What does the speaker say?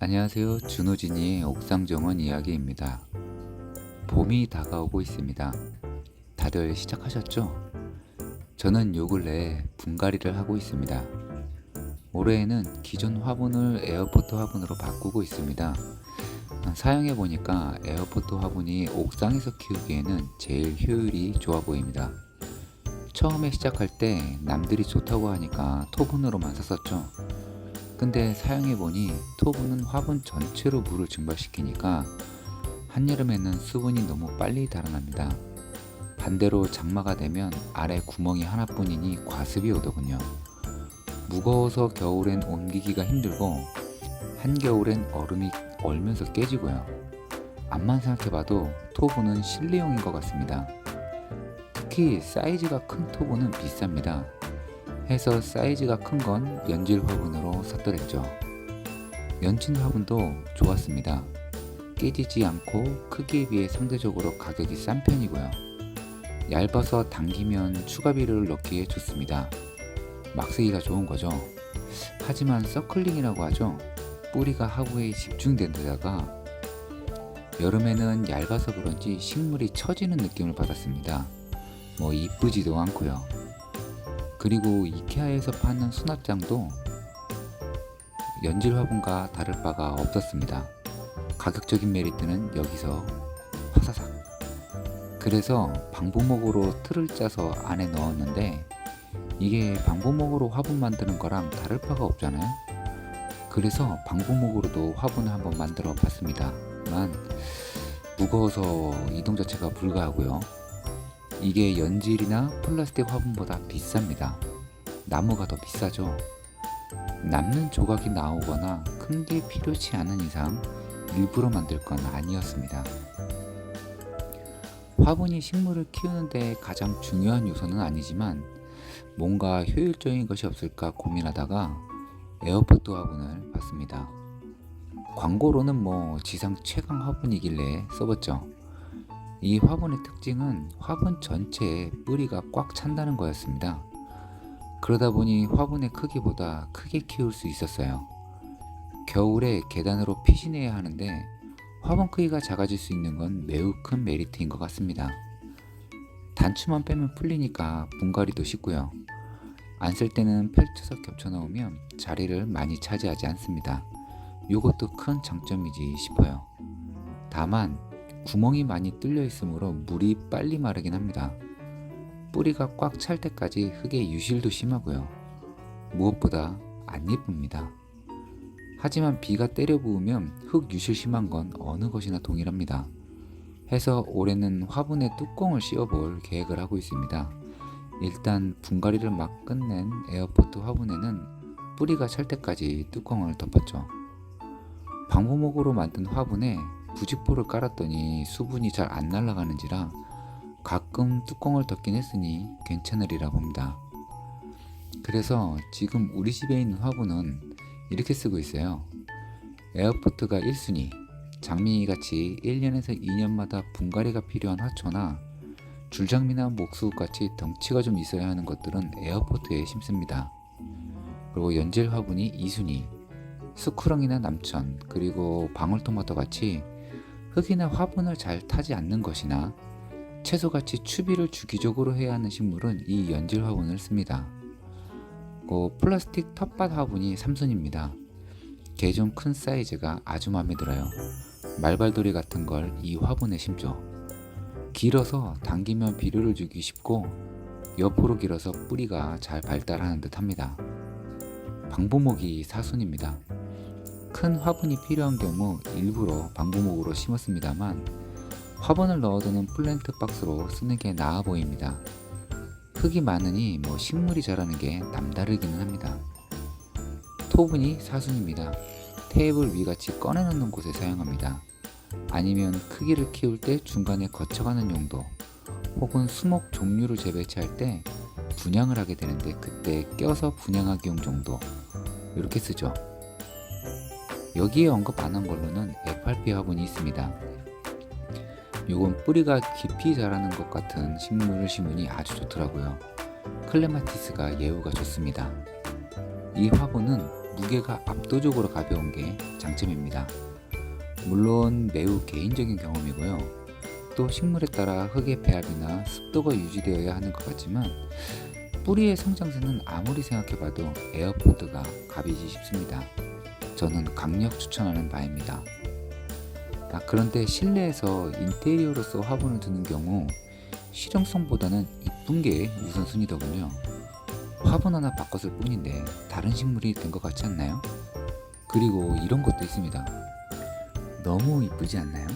안녕하세요. 준호진이의 옥상 정원 이야기입니다. 봄이 다가오고 있습니다. 다들 시작하셨죠? 저는 요 근래 분갈이를 하고 있습니다. 올해에는 기존 화분을 에어포트 화분으로 바꾸고 있습니다. 사용해 보니까 에어포트 화분이 옥상에서 키우기에는 제일 효율이 좋아 보입니다. 처음에 시작할 때 남들이 좋다고 하니까 토분으로만 샀었죠. 근데 사용해보니 토분은 화분 전체로 물을 증발시키니까 한여름에는 수분이 너무 빨리 달아납니다. 반대로 장마가 되면 아래 구멍이 하나뿐이니 과습이 오더군요. 무거워서 겨울엔 옮기기가 힘들고 한겨울엔 얼음이 얼면서 깨지고요. 앞만 생각해봐도 토분은 실내용인 것 같습니다. 특히 사이즈가 큰 토분은 비쌉니다. 해서 사이즈가 큰 건 연질 화분으로 샀더랬죠. 연친 화분도 좋았습니다. 깨지지 않고 크기에 비해 상대적으로 가격이 싼 편이고요. 얇아서 당기면 추가비를 넣기에 좋습니다. 막 쓰기가 좋은 거죠. 하지만 서클링이라고 하죠. 뿌리가 하부에 집중된 데다가 여름에는 얇아서 그런지 식물이 처지는 느낌을 받았습니다. 뭐 이쁘지도 않고요. 그리고 이케아에서 파는 수납장도 연질 화분과 다를 바가 없었습니다. 가격적인 메리트는 여기서 화사삭. 그래서 방부목으로 틀을 짜서 안에 넣었는데 이게 방부목으로 화분 만드는 거랑 다를 바가 없잖아요. 그래서 방부목으로도 화분을 한번 만들어 봤습니다만 무거워서 이동 자체가 불가하고요. 이게 연질이나 플라스틱 화분보다 비쌉니다. 나무가 더 비싸죠. 남는 조각이 나오거나 큰 게 필요치 않은 이상 일부러 만들 건 아니었습니다. 화분이 식물을 키우는데 가장 중요한 요소는 아니지만 뭔가 효율적인 것이 없을까 고민하다가 에어포트 화분을 봤습니다. 광고로는 뭐 지상 최강 화분이길래 써봤죠. 이 화분의 특징은 화분 전체에 뿌리가 꽉 찬다는 거였습니다. 그러다 보니 화분의 크기보다 크게 키울 수 있었어요. 겨울에 계단으로 피신해야 하는데 화분 크기가 작아질 수 있는 건 매우 큰 메리트인 것 같습니다. 단추만 빼면 풀리니까 분갈이도 쉽고요. 안 쓸 때는 펼쳐서 겹쳐 넣으면 자리를 많이 차지하지 않습니다. 이것도 큰 장점이지 싶어요. 다만 구멍이 많이 뚫려 있으므로 물이 빨리 마르긴 합니다. 뿌리가 꽉 찰 때까지 흙의 유실도 심하고요. 무엇보다 안 예쁩니다. 하지만 비가 때려 부으면 흙 유실 심한 건 어느 것이나 동일합니다. 해서 올해는 화분에 뚜껑을 씌워볼 계획을 하고 있습니다. 일단 분갈이를 막 끝낸 에어포트 화분에는 뿌리가 찰 때까지 뚜껑을 덮었죠. 방부목으로 만든 화분에 부직포를 깔았더니 수분이 잘 안 날아가는지라 가끔 뚜껑을 덮긴 했으니 괜찮으리라 봅니다. 그래서 지금 우리 집에 있는 화분은 이렇게 쓰고 있어요. 에어포트가 1순위, 장미같이 1년에서 2년마다 분갈이가 필요한 화초나 줄장미나 목수같이 덩치가 좀 있어야 하는 것들은 에어포트에 심습니다. 그리고 연질 화분이 2순위, 수쿠렁이나 남천, 그리고 방울토마토 같이 흙이나 화분을 잘 타지 않는 것이나 채소같이 추비를 주기적으로 해야 하는 식물은 이 연질 화분을 씁니다. 그 플라스틱 텃밭 화분이 3순입니다. 개좀큰 사이즈가 아주 마음에 들어요. 말발돌이 같은 걸 이 화분에 심죠. 길어서 당기면 비료를 주기 쉽고 옆으로 길어서 뿌리가 잘 발달하는 듯 합니다. 방부목이 사순입니다. 큰 화분이 필요한 경우 일부러 방부목으로 심었습니다만 화분을 넣어두는 플랜트 박스로 쓰는 게 나아 보입니다. 흙이 많으니 뭐 식물이 자라는 게 남다르기는 합니다. 토분이 사순입니다. 테이블 위같이 꺼내놓는 곳에 사용합니다. 아니면 크기를 키울 때 중간에 거쳐가는 용도 혹은 수목 종류를 재배치할 때 분양을 하게 되는데 그때 껴서 분양하기용 정도 이렇게 쓰죠. 여기에 언급 안 한 걸로는 FRP 화분이 있습니다. 요건 뿌리가 깊이 자라는 것 같은 식물을 심으니 아주 좋더라고요. 클레마티스가 예후가 좋습니다. 이 화분은 무게가 압도적으로 가벼운 게 장점입니다. 물론 매우 개인적인 경험이고요. 또 식물에 따라 흙의 배합이나 습도가 유지되어야 하는 것 같지만 뿌리의 성장세는 아무리 생각해봐도 에어포드가 갑이지 싶습니다. 저는 강력 추천하는 바입니다. 아, 그런데 실내에서 인테리어로서 화분을 두는 경우 실용성보다는 이쁜 게 우선순위더군요. 화분 하나 바꿨을 뿐인데 다른 식물이 된 것 같지 않나요? 그리고 이런 것도 있습니다. 너무 이쁘지 않나요?